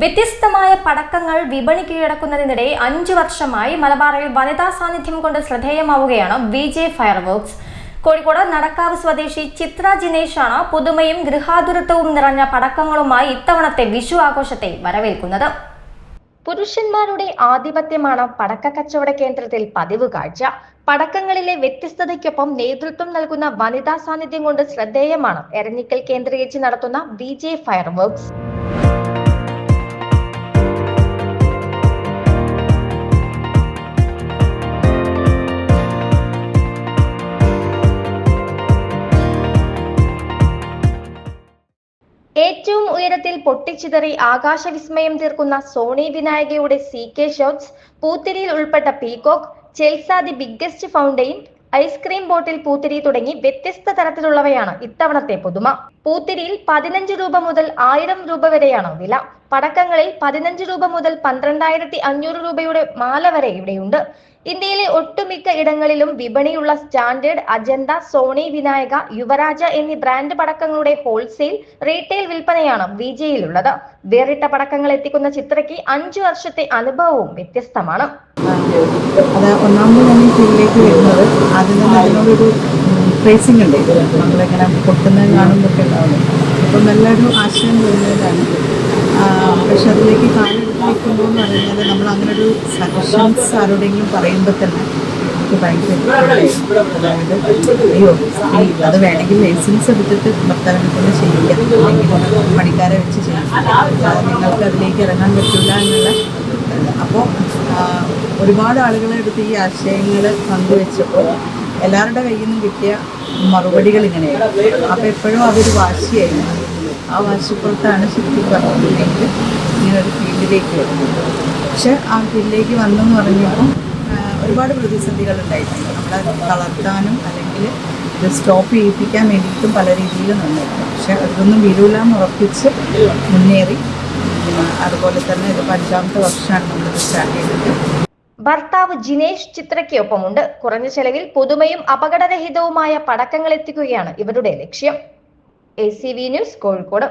വ്യത്യസ്തമായ പടക്കങ്ങൾ വിപണി കീഴടക്കുന്നതിനിടെ അഞ്ചു വർഷമായി മലബാറിൽ വനിതാ സാന്നിധ്യം കൊണ്ട് ശ്രദ്ധേയമാവുകയാണ് V J fireworks Kozhikode Nadakkavu സ്വദേശി ചിത്ര ജിനേഷാണ് പുതുമയും ഗൃഹാതുരത്വവും നിറഞ്ഞ പടക്കങ്ങളുമായി ഇത്തവണത്തെ വിഷു ആഘോഷത്തെ വരവേൽക്കുന്നത്. പുരുഷന്മാരുടെ ആധിപത്യമാണ് പടക്ക കച്ചവട കേന്ദ്രത്തിൽ പതിവ് കാഴ്ച. പടക്കങ്ങളിലെ വ്യത്യസ്തതയ്ക്കൊപ്പം നേതൃത്വം നൽകുന്ന വനിതാ സാന്നിധ്യം കൊണ്ട് ശ്രദ്ധേയമാണ് എരഞ്ഞിക്കൽ കേന്ദ്രീകരിച്ച് നടത്തുന്ന വി ജെ ഫയർവർക്സ് ഏറ്റവും ഉയരത്തിൽ പൊട്ടിച്ചിതറി ആകാശവിസ്മയം തീർക്കുന്ന സോണി വിനായകയുടെ സി കെ ഷോട്ട്സ് പൂത്തിരിയിൽ ഉൾപ്പെട്ട peacock ചെൽസ the biggest fountain ice cream bottle പൂത്തിരി തുടങ്ങി വ്യത്യസ്ത തരത്തിലുള്ളവയാണ് ഇത്തവണത്തെ പുതുമ. പൂത്തിരിയിൽ പതിനഞ്ച് രൂപ മുതൽ ആയിരം രൂപ വരെയാണ് വില. പടക്കങ്ങളിൽ പതിനഞ്ച് രൂപ മുതൽ പന്ത്രണ്ടായിരത്തി അഞ്ഞൂറ് രൂപയുടെ മാല വരെ ഇവിടെയുണ്ട്. ഇന്ത്യയിലെ ഒട്ടുമിക്ക ഇടങ്ങളിലും വിപണിയുള്ള സ്റ്റാൻഡേർഡ് അജന്ത സോണി വിനായക യുവരാജ എന്നീ ബ്രാൻഡ് പടക്കങ്ങളുടെ ഹോൾസെയിൽ റീറ്റെയിൽ വിൽപ്പനയാണ് വിജയിലുള്ളത്. വേറിട്ട പടക്കങ്ങൾ എത്തിക്കുന്ന ചിത്രയ്ക്ക് അഞ്ചു വർഷത്തെ അനുഭവവും വ്യത്യസ്തമാണ്. അത് വരുന്നത്. നല്ലൊരു ആശയം തോന്നിയതാണ് പക്ഷെ അതിലേക്ക് കാലെടുത്ത് വയ്ക്കുമ്പോൾ എന്ന് പറയുന്നത് നമ്മൾ അങ്ങനെ ഒരു സജഷൻസ് ആരോടെങ്കിലും പറയുമ്പോൾ തന്നെ എനിക്ക് ഭയങ്കര അതായത് അയ്യോ അത് വേണമെങ്കിൽ ലൈസൻസ് എടുത്തിട്ട് ഭർത്താവിനെ കൊണ്ട് ചെയ്യിക്കാം. അല്ലെങ്കിൽ പണിക്കാരെ വെച്ച് ചെയ്യാം നിങ്ങൾക്ക് അതിലേക്ക് ഇറങ്ങാൻ പറ്റില്ല എന്നുള്ള അപ്പോൾ ഒരുപാട് ആളുകളെ എടുത്ത് ഈ ആശയങ്ങൾ പങ്കുവെച്ചപ്പോൾ എല്ലാവരുടെ കയ്യിൽ നിന്നും കിട്ടിയ മറുപടികൾ ഇങ്ങനെയാണ് അപ്പോൾ എപ്പോഴും അതൊരു വാശിയായിരുന്നു. ആ വാശിപ്പുറത്താണ് ശരിക്കും പറഞ്ഞിട്ടുണ്ടെങ്കിൽ ഇങ്ങനെ ഒരു ഫീൽഡിലേക്ക് വരുന്നത് പക്ഷെ ആ ഫീൽഡിലേക്ക് വന്നെന്ന് പറഞ്ഞപ്പോൾ ഒരുപാട് പ്രതിസന്ധികൾ ഉണ്ടായിട്ടുണ്ട് നമ്മളെ തളർത്താനും അല്ലെങ്കിൽ ഇത് സ്റ്റോപ്പ് ചെയ്യിപ്പിക്കാൻ വേണ്ടിയിട്ടും പല രീതിയിൽ നിന്നിട്ടുണ്ട് പക്ഷെ അതൊന്നും വിരൂലാന്ന് ഉറപ്പിച്ച് മുന്നേറി. അതുപോലെ തന്നെ ഇത് അഞ്ചാമത്തെ വർഷമാണ് നമ്മൾ സ്റ്റാർട്ട് ചെയ്തത്. ഭർത്താവ് ജിനേഷ് ചിത്രയ്ക്കൊപ്പമുണ്ട്. കുറഞ്ഞ ചെലവിൽ പുതുമയും അപകടരഹിതവുമായ പടക്കങ്ങൾ എത്തിക്കുകയാണ് ഇവരുടെ ലക്ഷ്യം. A C V news Kozhikode.